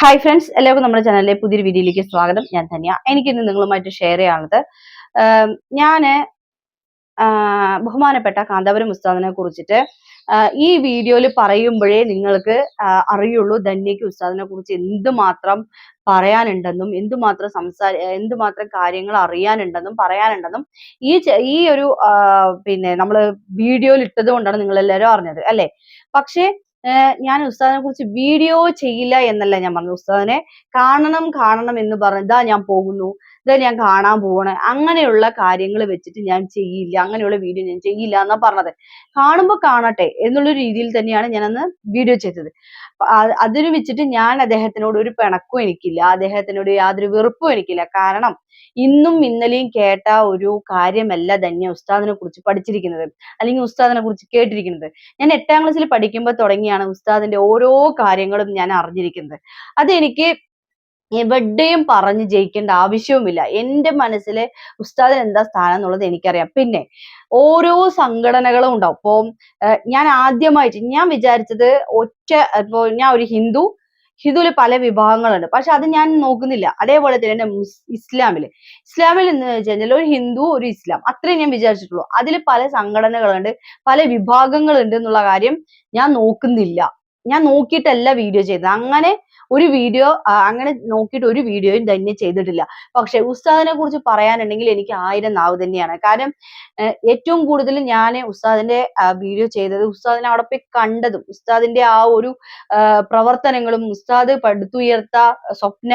Hi friends എല്ലാവർക്കും നമ്മുടെ ചാനലിലെ പുതിയൊരു വീഡിയോയിലേക്ക് സ്വാഗതം. ഞാൻ ധന്യ. എനിക്കിന്ന് നിങ്ങളുമായിട്ട് ഷെയർ ചെയ്യാനുള്ളത് ഞാൻ ബഹുമാനപ്പെട്ട കാന്തപുരം ഉസ്താദിനെ കുറിച്ചിട്ട് ഈ വീഡിയോയിൽ പറയുമ്പോഴേ നിങ്ങൾക്ക് അറിയുള്ളൂ ധന്യയ്ക്ക് ഉസ്താദിനെ കുറിച്ച് എന്തുമാത്രം പറയാനുണ്ടെന്നും എന്തുമാത്രം സംസാര എന്തുമാത്രം കാര്യങ്ങൾ അറിയാനുണ്ടെന്നും പറയാനുണ്ടെന്നും ഈ ഈ ഒരു പിന്നെ നമ്മൾ വീഡിയോയിൽ ഇട്ടത് കൊണ്ടാണ് നിങ്ങൾ എല്ലാവരും അറിഞ്ഞത് അല്ലേ? പക്ഷേ ഞാൻ ഉസ്താദിനെ കുറിച്ച് വീഡിയോ ചെയ്യില്ല എന്നല്ല ഞാൻ പറഞ്ഞത്. ഉസ്താദിനെ കാണണം കാണണം എന്ന് പറഞ്ഞു ഇതാ ഞാൻ പോകുന്നു. ഇതാ ഞാൻ കാണാൻ പോവാണ്. അങ്ങനെയുള്ള കാര്യങ്ങൾ വെച്ചിട്ട് ഞാൻ ചെയ്യില്ല. അങ്ങനെയുള്ള വീഡിയോ ഞാൻ ചെയ്യില്ല എന്നാ പറഞ്ഞത്. കാണുമ്പോൾ കാണട്ടെ എന്നുള്ള രീതിയിൽ തന്നെയാണ് ഞാൻ അന്ന് വീഡിയോ ചെയ്തത് അതിന് വെച്ചിട്ട് ഞാൻ അദ്ദേഹത്തിനോട് ഒരു പിണക്കവും എനിക്കില്ല. അദ്ദേഹത്തിനോട് യാതൊരു വെറുപ്പും എനിക്കില്ല. കാരണം ഇന്നും ഇന്നലെയും കേട്ട ഒരു കാര്യമല്ല ധന്യ ഉസ്താദിനെ കുറിച്ച് പഠിച്ചിരിക്കുന്നത്. അല്ലെങ്കിൽ ഉസ്താദിനെ കുറിച്ച് കേട്ടിരിക്കുന്നത്. ഞാൻ എട്ടാം ക്ലാസ്സിൽ പഠിക്കുമ്പോൾ തുടങ്ങിയാണ് ഉസ്താദിന്റെ ഓരോ കാര്യങ്ങളും ഞാൻ അറിഞ്ഞിരിക്കുന്നത്. അതെനിക്ക് എവിടെയും പറഞ്ഞ് ജയിക്കേണ്ട ആവശ്യവുമില്ല. എന്റെ മനസ്സിലെ ഉസ്താദിന് എന്താ സ്ഥാനം എന്നുള്ളത് എനിക്കറിയാം. പിന്നെ ഓരോ സംഘടനകളും ഉണ്ടാവും. ഇപ്പൊ ഞാൻ ആദ്യമായിട്ട് ഞാൻ വിചാരിച്ചത് ഒറ്റ ഇപ്പൊ ഞാൻ ഒരു ഹിന്ദു ഹിന്ദുവിൽ പല വിഭാഗങ്ങളുണ്ട്. പക്ഷെ അത് ഞാൻ നോക്കുന്നില്ല. അതേപോലെ തന്നെ മുസ് ഇസ്ലാമിൽ ഇസ്ലാമിൽ എന്ന് വെച്ച് കഴിഞ്ഞാൽ ഒരു ഹിന്ദു ഒരു ഇസ്ലാം. അത്രേ ഞാൻ വിചാരിച്ചിട്ടുള്ളൂ. അതിൽ പല സംഘടനകളുണ്ട് പല വിഭാഗങ്ങളുണ്ട് എന്നുള്ള കാര്യം ഞാൻ നോക്കുന്നില്ല. ഞാൻ നോക്കിയിട്ടല്ല വീഡിയോ ചെയ്തത്. അങ്ങനെ ഒരു വീഡിയോ അങ്ങനെ നോക്കിയിട്ട് ഒരു വീഡിയോയും തന്നെ ചെയ്തിട്ടില്ല. പക്ഷെ ഉസ്താദിനെ കുറിച്ച് പറയാനുണ്ടെങ്കിൽ എനിക്ക് ആയിരം നാവ് തന്നെയാണ്. കാരണം ഏറ്റവും കൂടുതൽ ഞാൻ ഉസ്താദിന്റെ വീഡിയോ ചെയ്തത് ഉസ്താദിനെ അവിടെ പോയി കണ്ടതും ഉസ്താദിന്റെ ആ ഒരു പ്രവർത്തനങ്ങളും ഉസ്താദ് പടുത്തുയർത്ത സ്വപ്ന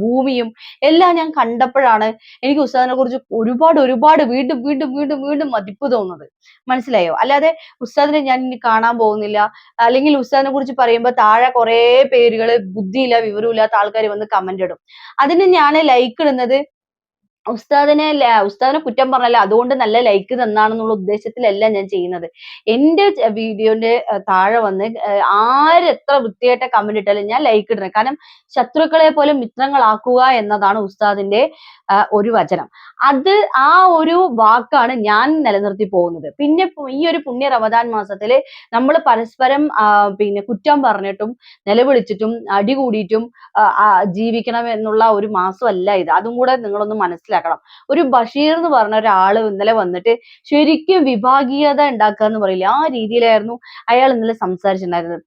ഭൂമിയും എല്ലാം ഞാൻ കണ്ടപ്പോഴാണ് എനിക്ക് ഉസ്താദിനെ കുറിച്ച് ഒരുപാട് ഒരുപാട് വീണ്ടും വീണ്ടും വീണ്ടും വീണ്ടും മതിപ്പ് തോന്നുന്നത്. മനസ്സിലായോ? അല്ലാതെ ഉസ്താദിനെ ഞാൻ ഇനി കാണാൻ പോകുന്നില്ല. അല്ലെങ്കിൽ ഉസ്താദിനെ കുറിച്ച് പറയുമ്പോൾ താഴെ കുറേ പേരുകൾ ബുദ്ധിയില്ല വിവരമില്ലാത്ത ആൾക്കാർ വന്ന് കമന്റ് ഇടും. അതിന് ഞാൻ ലൈക്ക് ഇടുന്നത് ഉസ്താദിനെ ഉസ്താദിനെ കുറ്റം പറഞ്ഞല്ല അതുകൊണ്ട് നല്ല ലൈക്ക് തന്നാണെന്നുള്ള ഉദ്ദേശത്തിലല്ല ഞാൻ ചെയ്യുന്നത്. എന്റെ വീഡിയോന്റെ താഴെ വന്ന് ഏർ ആര് എത്ര വൃത്തിയായിട്ട കമന്റ് ഇട്ടാലും ഞാൻ ലൈക്ക് ഇടണം. കാരണം ശത്രുക്കളെ പോലെ മിത്രങ്ങളാക്കുക എന്നതാണ് ഉസ്താദിന്റെ ഒരു വചനം. അത് ആ ഒരു വാക്കാണ് ഞാൻ നിലനിർത്തി പോകുന്നത്. പിന്നെ ഈ ഒരു പുണ്യ റമദാൻ മാസത്തിൽ നമ്മൾ പരസ്പരം പിന്നെ കുറ്റം പറഞ്ഞിട്ടും നിലവിളിച്ചിട്ടും അടി കൂടിയിട്ടും ജീവിക്കണം എന്നുള്ള ഒരു മാസമല്ല ഇത്. അതും കൂടെ നിങ്ങളൊന്ന് മനസ്സിലാക്കണം. ഒരു ബഷീർ എന്ന് പറഞ്ഞ ഒരാൾ ഇന്നലെ വന്നിട്ട് ശരിക്കും വിഭാഗീയത ഉണ്ടാക്കുക എന്ന് പറയില്ല. ആ രീതിയിലായിരുന്നു അയാൾ ഇന്നലെ സംസാരിച്ചിട്ടുണ്ടായിരുന്നത്.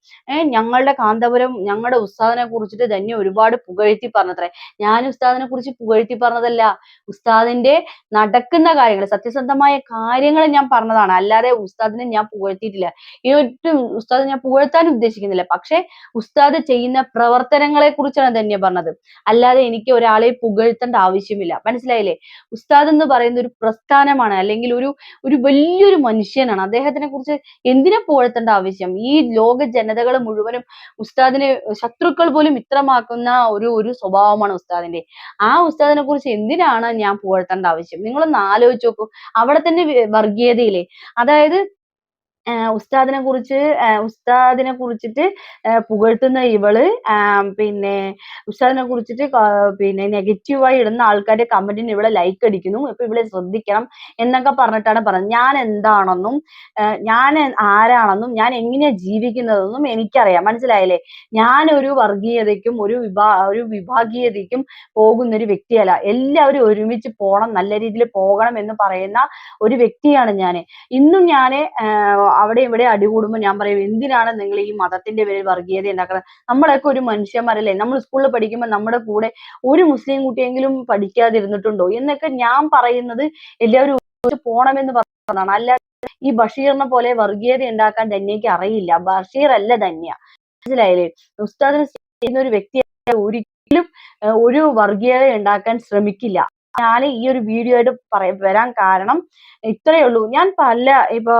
ഞങ്ങളുടെ കാന്തപുരം ഞങ്ങളുടെ ഉസ്താദിനെ കുറിച്ചിട്ട് തന്നെ ഒരുപാട് പുകഴ്ത്തി പറഞ്ഞത്രേ. ഞാൻ ഉസ്താദിനെ കുറിച്ച് പുകഴ്ത്തി പറഞ്ഞതല്ല. ഉസ്താദിന്റെ നടക്കുന്ന കാര്യങ്ങൾ സത്യസന്ധമായ കാര്യങ്ങൾ ഞാൻ പറഞ്ഞതാണ്. അല്ലാതെ ഉസ്താദിനെ ഞാൻ പുകഴ്ത്തിയിട്ടില്ല. ഈ ഒട്ടും ഉസ്താദ് ഞാൻ പുകഴ്ത്താൻ ഉദ്ദേശിക്കുന്നില്ല. പക്ഷെ ഉസ്താദ് ചെയ്യുന്ന പ്രവർത്തനങ്ങളെ കുറിച്ചാണ് തന്നെ പറഞ്ഞത്. അല്ലാതെ എനിക്ക് ഒരാളെ പുകഴ്ത്തേണ്ട ആവശ്യമില്ല. മനസ്സിലായില്ലേ? ഉസ്താദ് എന്ന് പറയുന്ന ഒരു പ്രസ്ഥാനമാണ് അല്ലെങ്കിൽ ഒരു ഒരു വലിയൊരു മനുഷ്യനാണ്. അദ്ദേഹത്തിനെ കുറിച്ച് എന്തിനെ പുകഴ്ത്തേണ്ട ആവശ്യം? ഈ ലോക ജനതകൾ മുഴുവനും ഉസ്താദിനെ ശത്രുക്കൾ പോലും ഇത്രമാക്കുന്ന ഒരു ഒരു സ്വഭാവമാണ് ഉസ്താദിന്റെ. ആ ഉസ്താദിനെ കുറിച്ച് എന്തിനാണ് ഞാൻ പുകഴ്ത്തേണ്ട ആവശ്യം? നിങ്ങളൊന്ന് ആലോചിച്ച് നോക്കൂ. അവിടെ തന്നെ വർഗീയതയില്ലേ? അതായത് ഉസ്താദിനെ കുറിച്ച് ഉസ്താദിനെ കുറിച്ചിട്ട് പുകഴ്ത്തുന്ന ഇവൾ പിന്നെ ഉസ്താദിനെ കുറിച്ചിട്ട് പിന്നെ നെഗറ്റീവായി ഇടുന്ന ആൾക്കാരുടെ കമന്റിന് ഇവളെ ലൈക്ക് അടിക്കുന്നു. ഇപ്പൊ ഇവളെ ശ്രദ്ധിക്കണം എന്നൊക്കെ പറഞ്ഞിട്ടാണ് പറഞ്ഞത്. ഞാൻ എന്താണെന്നും ഞാൻ ആരാണെന്നും ഞാൻ എങ്ങനെയാ ജീവിക്കുന്നതെന്നും എനിക്കറിയാം. മനസ്സിലായില്ലേ? ഞാൻ ഒരു വർഗീയതയ്ക്കും ഒരു വിഭാ ഒരു വിഭാഗീയതയ്ക്കും പോകുന്ന ഒരു വ്യക്തിയല്ല. എല്ലാവരും ഒരുമിച്ച് പോകണം നല്ല രീതിയിൽ പോകണം എന്ന് പറയുന്ന ഒരു വ്യക്തിയാണ് ഞാൻ ഇന്നും ഞാൻ അവിടെ ഇവിടെ അടി അടികൂടുമ്പോൾ ഞാൻ പറയും എന്തിനാണ് നിങ്ങൾ ഈ മതത്തിന്റെ പേരിൽ വർഗീയത ഉണ്ടാക്കുന്നത്? നമ്മളൊക്കെ ഒരു മനുഷ്യന്മാരല്ലേ? നമ്മൾ സ്കൂളിൽ പഠിക്കുമ്പോൾ നമ്മുടെ കൂടെ ഒരു മുസ്ലിം കുട്ടിയെങ്കിലും പഠിക്കാതിരുന്നിട്ടുണ്ടോ? എന്നൊക്കെ ഞാൻ പറയുന്നത് എല്ലാവരും പോണമെന്ന് പറഞ്ഞതാണ്. അല്ല ഈ ബഷീറിനെ പോലെ വർഗീയത ഉണ്ടാക്കാൻ ധന്യക്ക് അറിയില്ല. ബഷീർ അല്ല ധന്യ. മനസ്സിലായില്ലേ? ഉസ്താദിനെ ചെയ്യുന്ന ഒരു വ്യക്തി ഒരിക്കലും ഒരു വർഗീയത ഉണ്ടാക്കാൻ ശ്രമിക്കില്ല. ഞാൻ ഈ ഒരു വീഡിയോ ആയിട്ട് പറ വരാൻ കാരണം ഇത്രയേ ഉള്ളൂ. ഞാൻ പല ഇപ്പൊ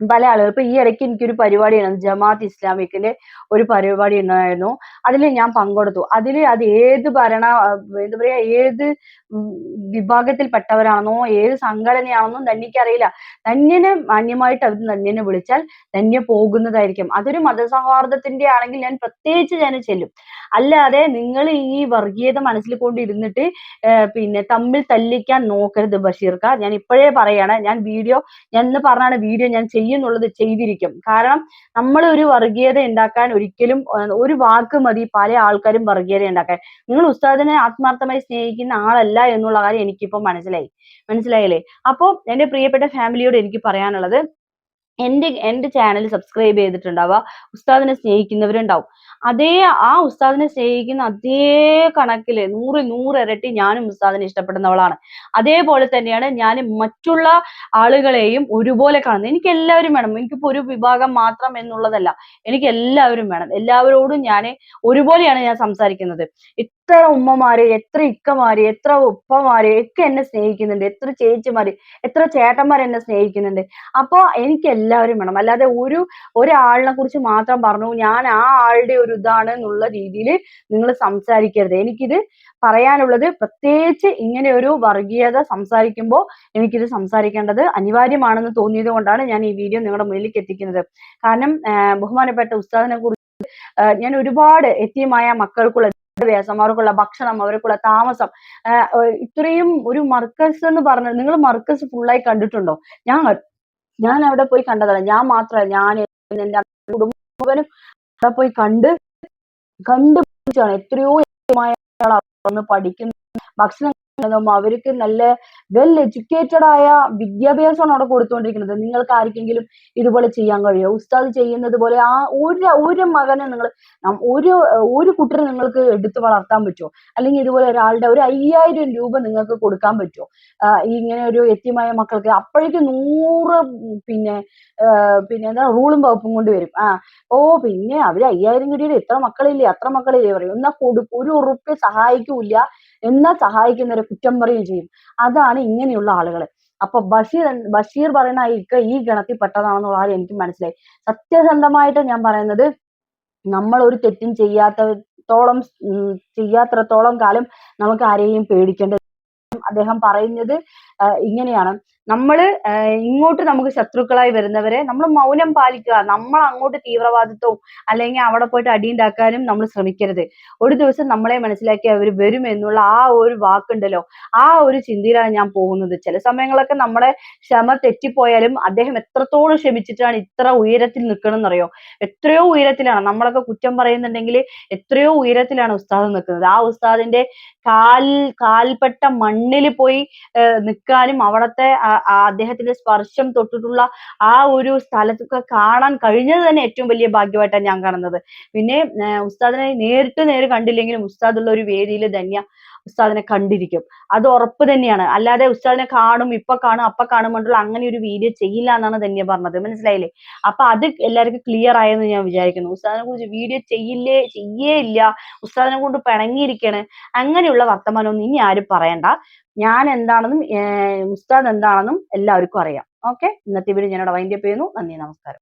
പല ആളുകൾ ഇപ്പൊ ഈ ഇടയ്ക്ക് എനിക്കൊരു പരിപാടി ഉണ്ടായിരുന്നു ജമാഅത്ത് ഇസ്ലാമിക്കിന്റെ ഒരു പരിപാടി ഉണ്ടായിരുന്നു. അതിൽ ഞാൻ പങ്കെടുത്തു. അതിൽ അത് ഏത് ഭരണ എന്താ പറയാ ഏത് വിഭാഗത്തിൽപ്പെട്ടവരാണെന്നോ ഏത് സംഘടനയാണെന്നോ ധന്യക്ക് അറിയില്ല ധന്യനെ മാന്യമായിട്ട് അവർ ധന്യനെ വിളിച്ചാൽ ധന്യ പോകുന്നതായിരിക്കും. അതൊരു മതസൗഹാർദ്ദത്തിന്റെ ആണെങ്കിൽ ഞാൻ പ്രത്യേകിച്ച് ഞാൻ ചെല്ലും. അല്ലാതെ നിങ്ങൾ ഈ വർഗീയത മനസ്സിൽ കൊണ്ടിരുന്നിട്ട് പിന്നെ തമ്മിൽ തല്ലിക്കാൻ നോക്കരുത് ബഷീർക്ക. ഞാൻ ഇപ്പോഴേ പറയാണ്. ഞാൻ വീഡിയോ ഞാൻ ഇന്ന് പറഞ്ഞാണ് വീഡിയോ ഞാൻ ചെയ്യുന്നുള്ളത് ചെയ്തിരിക്കും. കാരണം നമ്മൾ ഒരു വർഗീയത ഉണ്ടാക്കാൻ ഒരിക്കലും ഒരു വാക്ക് മതി പല ആൾക്കാരും വർഗീയത ഉണ്ടാക്കാൻ. നിങ്ങൾ ഉസ്താദിനെ ആത്മാർത്ഥമായി സ്നേഹിക്കുന്ന ആളല്ല എന്നുള്ള കാര്യം എനിക്കിപ്പോ മനസ്സിലായി. മനസ്സിലായില്ലേ? അപ്പൊ എന്റെ പ്രിയപ്പെട്ട ഫാമിലിയോട് എനിക്ക് പറയാനുള്ളത് എന്റെ എന്റെ ചാനൽ സബ്സ്ക്രൈബ് ചെയ്തിട്ടുണ്ടാവുക. ഉസ്താദിനെ സ്നേഹിക്കുന്നവരുണ്ടാവും. അതേ ആ ഉസ്താദിനെ സ്നേഹിക്കുന്ന അതേ കണക്കിൽ നൂറ് നൂറ് ഇരട്ടി ഞാനും ഉസ്താദിനെ ഇഷ്ടപ്പെടുന്നവളാണ്. അതേപോലെ തന്നെയാണ് ഞാൻ മറ്റുള്ള ആളുകളെയും ഒരുപോലെ കാണുന്നത്. എനിക്ക് എല്ലാവരും വേണം. എനിക്കിപ്പോ ഒരു വിഭാഗം മാത്രം എന്നുള്ളതല്ല. എനിക്ക് എല്ലാവരും വേണം. എല്ലാവരോടും ഞാൻ ഒരുപോലെയാണ് ഞാൻ സംസാരിക്കുന്നത്. എത്ര ഉമ്മമാര് എത്ര ഇക്കമാര് എത്ര ഉപ്പമാര് ഒക്കെ എന്നെ സ്നേഹിക്കുന്നുണ്ട്. എത്ര ചേച്ചിമാര് എത്ര ചേട്ടന്മാർ എന്നെ സ്നേഹിക്കുന്നുണ്ട്. അപ്പൊ എനിക്ക് എല്ലാവരും വേണം. അല്ലാതെ ഒരു ഒരാളിനെ കുറിച്ച് മാത്രം പറഞ്ഞു ഞാൻ ആ ആളുടെ ഒരു ഇതാണ് എന്നുള്ള രീതിയിൽ നിങ്ങൾ സംസാരിക്കരുത്. എനിക്കിത് പറയാനുള്ളത് പ്രത്യേകിച്ച് ഇങ്ങനെ ഒരു വർഗീയത സംസാരിക്കുമ്പോൾ എനിക്കിത് സംസാരിക്കേണ്ടത് അനിവാര്യമാണെന്ന് തോന്നിയത് കൊണ്ടാണ് ഞാൻ ഈ വീഡിയോ നിങ്ങളുടെ മുന്നിലേക്ക് എത്തിക്കുന്നത്. കാരണം ബഹുമാനപ്പെട്ട ഉസ്താദിനെ കുറിച്ച് ഞാൻ ഒരുപാട് എത്തിയമായ മക്കൾക്കുള്ള വിദ്യാഭ്യാസം അവർക്കുള്ള ഭക്ഷണം അവർക്കുള്ള താമസം. ഇത്രയും ഒരു മർക്കസ് എന്ന് പറഞ്ഞ നിങ്ങൾ മർക്കസ് ഫുള്ളായി കണ്ടിട്ടുണ്ടോ? ഞാൻ ഞാൻ അവിടെ പോയി കണ്ടതല്ല. ഞാൻ മാത്രമല്ല ഞാൻ എന്റെ കുടുംബനും അവിടെ പോയി കണ്ട് കണ്ടുപിടിച്ചാണ് എത്രയോ വന്ന് പഠിക്കുന്നു. ഭക്ഷണം അവർക്ക് നല്ല വെൽ എഡ്യൂക്കേറ്റഡ് ആയ വിദ്യാഭ്യാസമാണ് അവിടെ കൊടുത്തുകൊണ്ടിരിക്കുന്നത്. നിങ്ങൾക്ക് ആർക്കെങ്കിലും ഇതുപോലെ ചെയ്യാൻ കഴിയുമോ ഉസ്താദ് ചെയ്യുന്നത് പോലെ ആ ഒരു ഒരു മകനെ നിങ്ങൾ ഒരു ഒരു കുട്ടിനെ നിങ്ങൾക്ക് എടുത്തു വളർത്താൻ പറ്റുമോ അല്ലെങ്കിൽ ഇതുപോലെ ഒരാളുടെ ഒരു അയ്യായിരം രൂപ നിങ്ങൾക്ക് കൊടുക്കാൻ പറ്റുമോ ഇങ്ങനെ ഒരു എത്തിയമായ മക്കൾക്ക് അപ്പോഴേക്കും നൂറ് പിന്നെ പിന്നെ എന്താ റൂളും വകുപ്പും കൊണ്ട് വരും. ആ ഓ പിന്നെ അവർ അയ്യായിരം കിട്ടിയിട്ട് എത്ര മക്കളില്ലേ അത്ര മക്കളില്ലേ പറയും. എന്നാ കൊടുക്കും ഒരു ഉറുപ്പ്യ സഹായിക്കൂല എന്നാ സഹായിക്കുന്നവരെ കുറ്റം പറയുകയും ചെയ്യും. അതാണ് ഇങ്ങനെയുള്ള ആളുകൾ അപ്പൊ ബഷീർ ബഷീർ പറയുന്ന ഇക്ക ഈ ഗണത്തിൽ പെട്ടതാണെന്നുള്ള കാര്യം എനിക്ക് മനസ്സിലായി. സത്യസന്ധമായിട്ട് ഞാൻ പറയുന്നത് നമ്മൾ ഒരു തെറ്റും ചെയ്യാത്തത്തോളം ഉം ചെയ്യാത്രത്തോളം കാലം നമുക്ക് ആരെയും പേടിക്കേണ്ട അദ്ദേഹം പറയുന്നത് ഇങ്ങനെയാണ്. നമ്മൾ ആഹ് ഇങ്ങോട്ട് നമുക്ക് ശത്രുക്കളായി വരുന്നവരെ നമ്മൾ മൗനം പാലിക്കുക. നമ്മൾ അങ്ങോട്ട് തീവ്രവാദിത്വവും അല്ലെങ്കിൽ അവിടെ പോയിട്ട് അടിയുണ്ടാക്കാനും നമ്മൾ ശ്രമിക്കരുത്. ഒരു ദിവസം നമ്മളെ മനസ്സിലാക്കി അവർ വരും എന്നുള്ള ആ ഒരു വാക്കുണ്ടല്ലോ. ആ ഒരു ചിന്തയിലാണ് ഞാൻ പോകുന്നത്. ചില സമയങ്ങളൊക്കെ നമ്മളെ ക്ഷമ തെറ്റിപ്പോയാലും അദ്ദേഹം എത്രത്തോളം ക്ഷമിച്ചിട്ടാണ് ഇത്ര ഉയരത്തിൽ നിൽക്കണമെന്നറിയോ എത്രയോ ഉയരത്തിലാണ്. നമ്മളൊക്കെ കുറ്റം പറയുന്നുണ്ടെങ്കിൽ എത്രയോ ഉയരത്തിലാണ് ഉസ്താദ് നിൽക്കുന്നത്. ആ ഉസ്താദിന്റെ കാൽ കാൽപ്പെട്ട മണ്ണിൽ പോയി നിൽക്കാനും അവിടത്തെ അദ്ദേഹത്തിന്റെ സ്പർശം തൊട്ടിട്ടുള്ള ആ ഒരു സ്ഥലത്തൊക്കെ കാണാൻ കഴിഞ്ഞത് തന്നെ ഏറ്റവും വലിയ ഭാഗ്യമായിട്ടാണ് ഞാൻ കാണുന്നത്. പിന്നെ ഉസ്താദിനെ നേരിട്ട് നേര് കണ്ടില്ലെങ്കിലും ഉസ്താദുള്ള ഒരു വേദിയിൽ ധന്യ ഉസ്താദിനെ കണ്ടിരിക്കും. അത് ഉറപ്പ് തന്നെയാണ്. അല്ലാതെ ഉസ്താദിനെ കാണും ഇപ്പൊ കാണും അപ്പൊ കാണും കൊണ്ടുള്ള അങ്ങനെ ഒരു വീഡിയോ ചെയ്യില്ല എന്നാണ് ധന്യ പറഞ്ഞത്. മനസ്സിലായില്ലേ? അപ്പൊ അത് എല്ലാവർക്കും ക്ലിയർ ആയെന്ന് ഞാൻ വിചാരിക്കുന്നു. ഉസ്താദിനെ കുറിച്ച് വീഡിയോ ചെയ്യില്ലേ ചെയ്യേ ഇല്ല. ഉസ്താദിനെ കൊണ്ട് പിണങ്ങിയിരിക്കണ്. അങ്ങനെയുള്ള വർത്തമാനമൊന്നും ഇനി ആരും പറയണ്ട. ഞാൻ എന്താണെന്നും ഉസ്താദ് എന്താണെന്നും എല്ലാവർക്കും അറിയാം. ഓക്കെ? ഇന്നത്തെ വീഡിയോ ഞാനിവിടെ വൈൻഡപ്പ് ചെയ്യുന്നു. നന്ദി നമസ്കാരം.